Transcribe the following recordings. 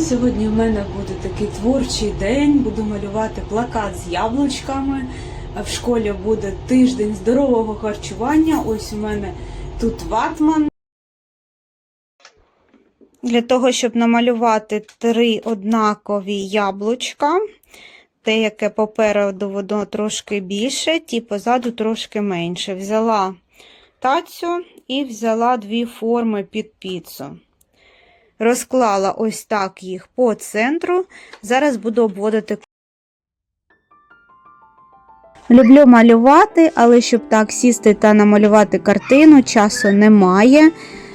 Сьогодні в мене буде такий творчий день. Буду малювати плакат з яблучками. В школі буде тиждень здорового харчування. Ось у мене тут ватман. Для того, щоб намалювати три однакові яблучка, те, яке попереду воно трошки більше, ті позаду трошки менше. Взяла тацю і взяла дві форми під піцу. Розклала ось так їх по центру. Зараз буду обводити. Люблю малювати, але щоб так сісти та намалювати картину, часу немає.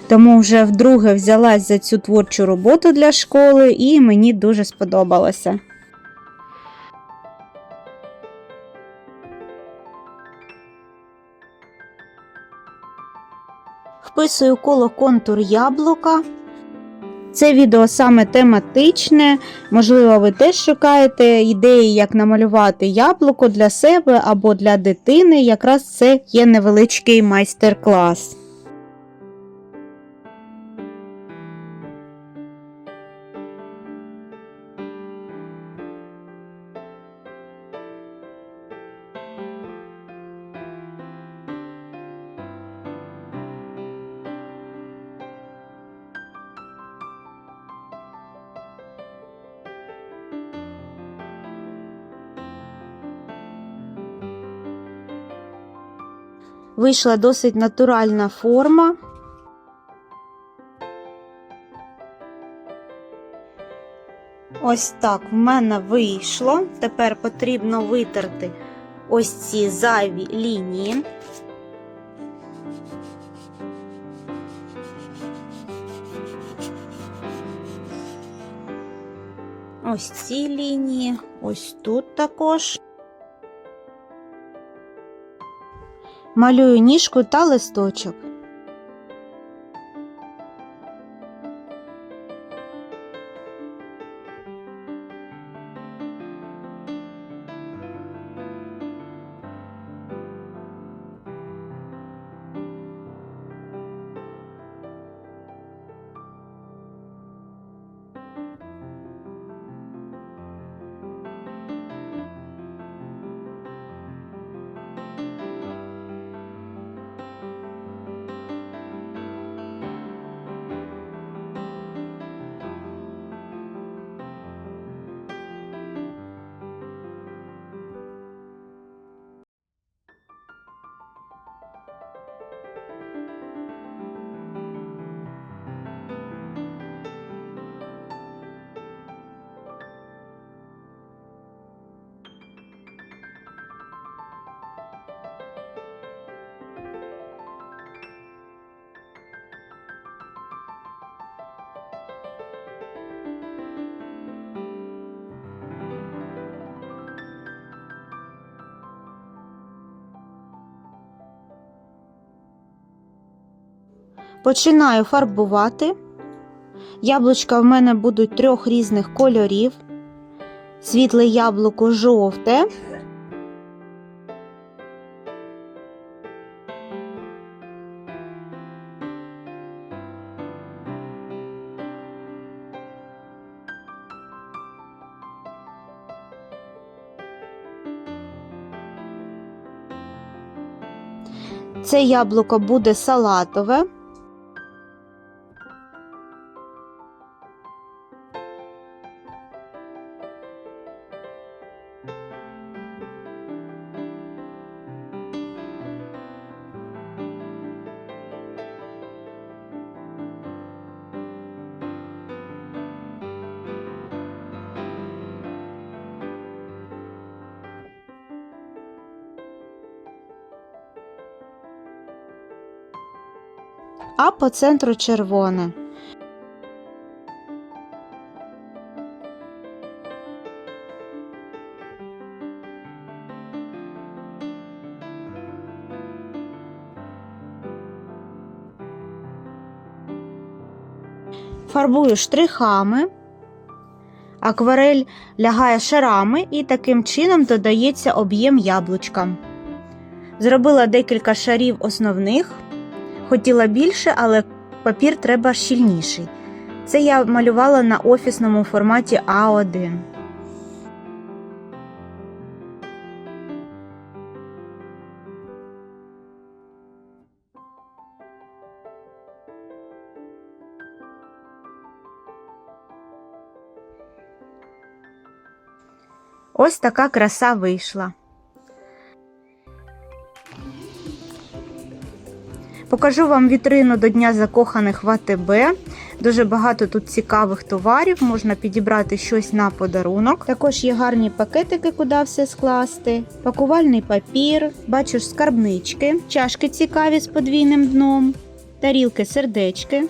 Тому вже вдруге взялась за цю творчу роботу для школи, і мені дуже сподобалося. Вписую коло контур яблука. Це відео саме тематичне. Можливо, ви теж шукаєте ідеї, як намалювати яблуко для себе або для дитини. Якраз це є невеличкий майстер-клас. Вийшла досить натуральна форма. Ось так в мене вийшло. Тепер потрібно витерти ось ці зайві лінії. Ось ці лінії, ось тут також. Малюю ніжку та листочок. Починаю фарбувати. Яблучка в мене будуть трьох різних кольорів. Світле яблуко жовте. Це яблуко буде салатове. А по центру червоне. Фарбую штрихами. Акварель лягає шарами і таким чином додається об'єм яблучка. Зробила декілька шарів основних. Хотіла більше, але папір треба щільніший. Це я малювала на офісному форматі А1. Ось така краса вийшла. Покажу вам вітрину до Дня закоханих в АТБ. Дуже багато тут цікавих товарів, можна підібрати щось на подарунок. Також є гарні пакетики, куди все скласти, пакувальний папір, бачу скарбнички, чашки цікаві з подвійним дном, тарілки сердечки,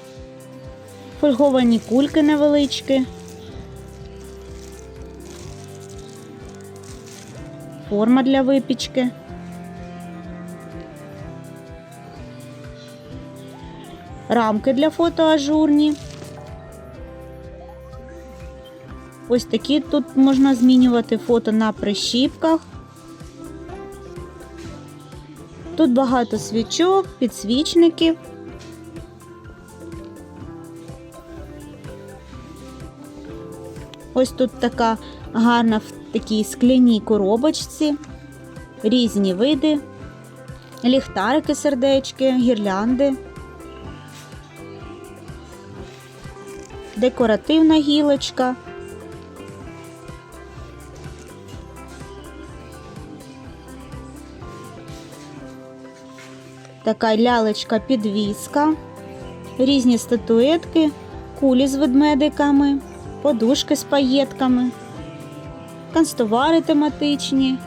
фольговані кульки невеличкі, форма для випічки. Рамки для фото ажурні. Ось такі тут можна змінювати фото на прищіпках. Тут багато свічок, підсвічників. Ось тут така гарна в такій скляній коробочці, різні види, ліхтарики, сердечки, гірлянди. Декоративна гілочка. Така лялечка підвіска, різні статуетки, кулі з ведмедиками, подушки з паєтками, канцтовари тематичні.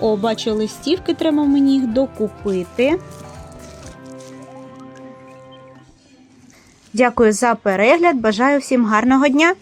О, бачу листівки, треба мені їх докупити. Дякую за перегляд. Бажаю всім гарного дня!